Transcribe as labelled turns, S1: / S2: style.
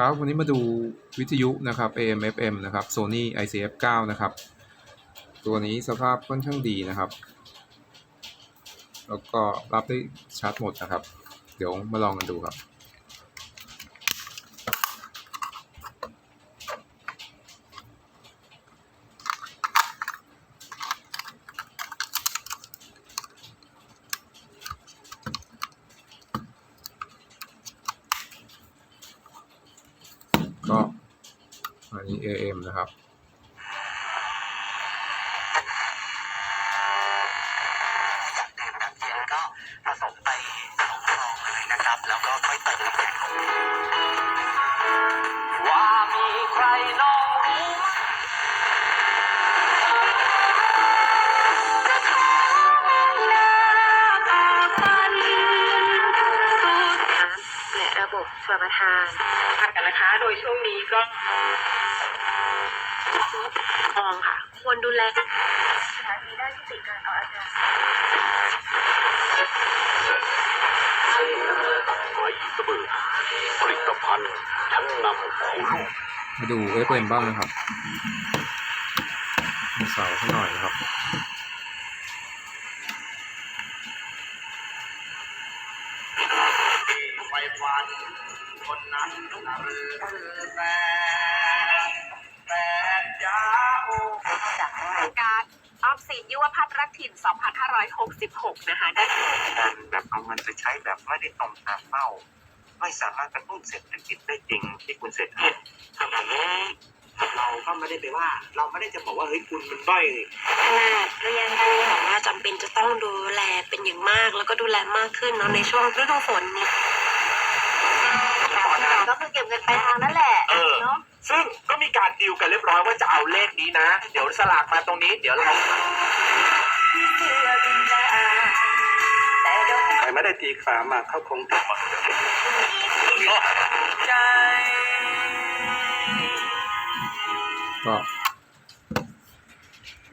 S1: ครับวันนี้มาดูวิทยุนะครับ AM FM นะครับ Sony ICF 9 นะครับ ตัวนี้สภาพค่อนข้างดีนะครับ แล้วก็รับได้ชัดหมดนะครับ เดี๋ยวมาลองกันดูครับ ก็อันนี้ AM นะครับ
S2: บ
S3: บชลประทาน
S4: ค่ะกันนะคะ โดยช่วงนี้ก็
S3: คองค่ะ ควรดูแลสถานีได้ยุติดการออกอากาศ
S5: ไม้สะบือผลิตภัณฑ์ชั้นนำของโลก
S1: มาดู FM บ้างนะครับมีเสาให้หน่อยนะครับ
S2: วันคนนั้นคือแฟนแฟนยาโอ
S4: จากรายการออมสินยุวพัฒน์รักถิ่น 2566 นะคะได้
S6: การแบบเอาเงินไปใช้แบบไม่ได้ตรงตามเป้า ไม่สามารถกระตุ้นเศรษฐกิจได้จริงที่คุณเศรษฐกิจ
S2: ขนาดนี้เราก็ไม่ได้ไปว่า เราไม่ได้จะบอกว่าเฮ้ยคุณมันด้อย
S3: ขนาดเรียนดูบอกว่าจำเป็นจะต้องดูแลเป็นอย่างมาก แล้วก็ดูแลมากขึ้นเนาะในช่วงฤดูฝนนี้ ก็คือเก็บเงินไปลายทางนั่นแหละ
S7: เออ
S3: เนาะ
S7: ซึ่งก็มีการดีลกันเรียบร้อยว่าจะเอาเลขนี้นะ เดี๋ยวสลากมาตรงนี้ เดี๋ยวเรา
S5: ใครไม่ได้ตีขามาเข้าคงติดหมด
S1: ก็